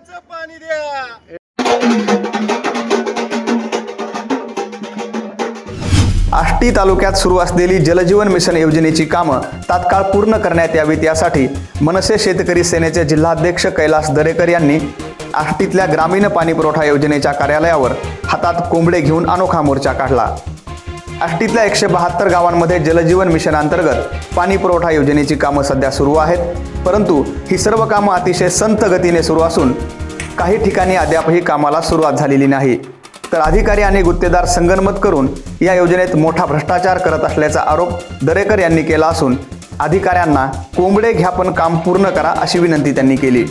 पिकांचं पाणी द्या. आष्टी तालुक्यात सुरू असलेली जलजीवन मिशन योजनेची कामं तात्काळ पूर्ण करण्यात यावीत यासाठी मनसे शेतकरी सेनेचे जिल्हाध्यक्ष कैलास दरेकर यांनी आष्टीतल्या ग्रामीण पाणी पुरवठा योजनेच्या कार्यालयावर हातात कोंबडे घेऊन अनोखा मोर्चा काढला. आष्टीतल्या एकशे बहात्तर गावांमध्ये जलजीवन मिशन अंतर्गत पाणी पुरवठा योजनेची कामं सध्या सुरू आहेत. परंतु ही सर्व कामं अतिशय संत गतीने सुरू असून काही ठिकाणी अद्यापही कामाला सुरुवात झालेली नाही. तर अधिकारी आणि गुत्तेदार संगनमत करून या योजनेत मोठा भ्रष्टाचार करत असल्याचा आरोप दरेकर यांनी केला असून अधिकाऱ्यांना कोंबडे घ्या पण काम पूर्ण करा अशी विनंती त्यांनी केली.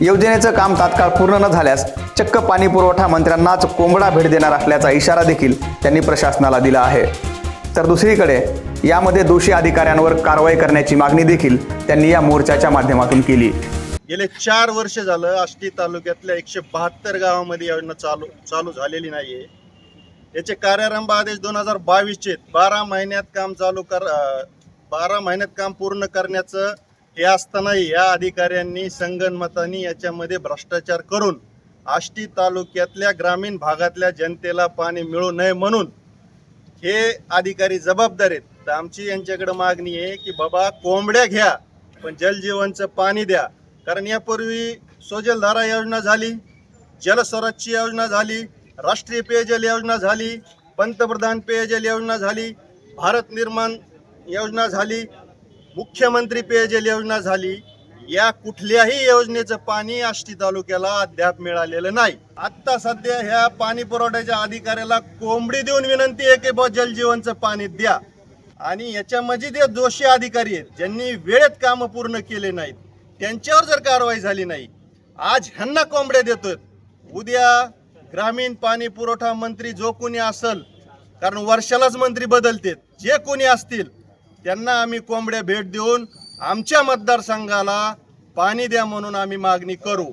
योजनेचं काम तात्काळ पूर्ण न झाल्यास चक्क पाणी पुरवठा मंत्र्यांनाच कोंबडा भेट देणार असल्याचा इशारा देखील त्यांनी प्रशासनाला दिला आहे. तर दुसरीकडे यामध्ये दोषी अधिकाऱ्यांवर कारवाई करण्याची मागणी देखील त्यांनी या मोर्चाच्या माध्यमातून केली. गेले चार वर्ष झालं आष्टी तालुक्यातल्या एकशे बहात्तर गावामध्ये योजना चालू चालू झालेली नाहीये. याचे कार्यारंभ आदेश दोन हजार बावीसचे बारा महिन्यात काम चालू कर बारा महिन्यात काम पूर्ण करण्याचं हे असतानाही या अधिकाऱ्यांनी संगणमतानी याच्यामध्ये भ्रष्टाचार करून आष्टी तालुक्यातल्या ग्रामीण भागातल्या जनतेला पाणी मिळू नये म्हणून हे अधिकारी जबाबदार आहेत. तर आमची यांच्याकडे मागणी आहे की बाबा कोंबड्या घ्या पण जलजीवनचं पाणी द्या. कारण यापूर्वी सोजलधारा योजना झाली जलस्वराजची योजना झाली राष्ट्रीय पेयजल योजना झाली पंतप्रधान पेयजल योजना झाली भारत निर्माण योजना झाली. मुख्यमंत्री पेयजल योजना झाली या कुठल्याही योजनेचं पाणी आष्टी तालुक्याला अद्याप मिळालेलं नाही. आता सध्या ह्या पाणी पुरवठ्याच्या अधिकाऱ्याला कोंबडी देऊन विनंती आहे की बुवा जलजीवनचं पाणी द्या. आणि याच्यामध्ये जे दोषी अधिकारी आहेत ज्यांनी वेळेत कामं पूर्ण केले नाहीत त्यांच्यावर जर कारवाई झाली नाही आज ह्यांना कोंबड्या देतोय उद्या ग्रामीण पाणी पुरवठा मंत्री जो कोणी असल कारण वर्षालाच मंत्री बदलतेत जे कोणी असतील त्यांना आम्ही कोंबड्या भेट देऊन आमच्या मतदारसंघाला पाणी द्या म्हणून आम्ही मागणी करू.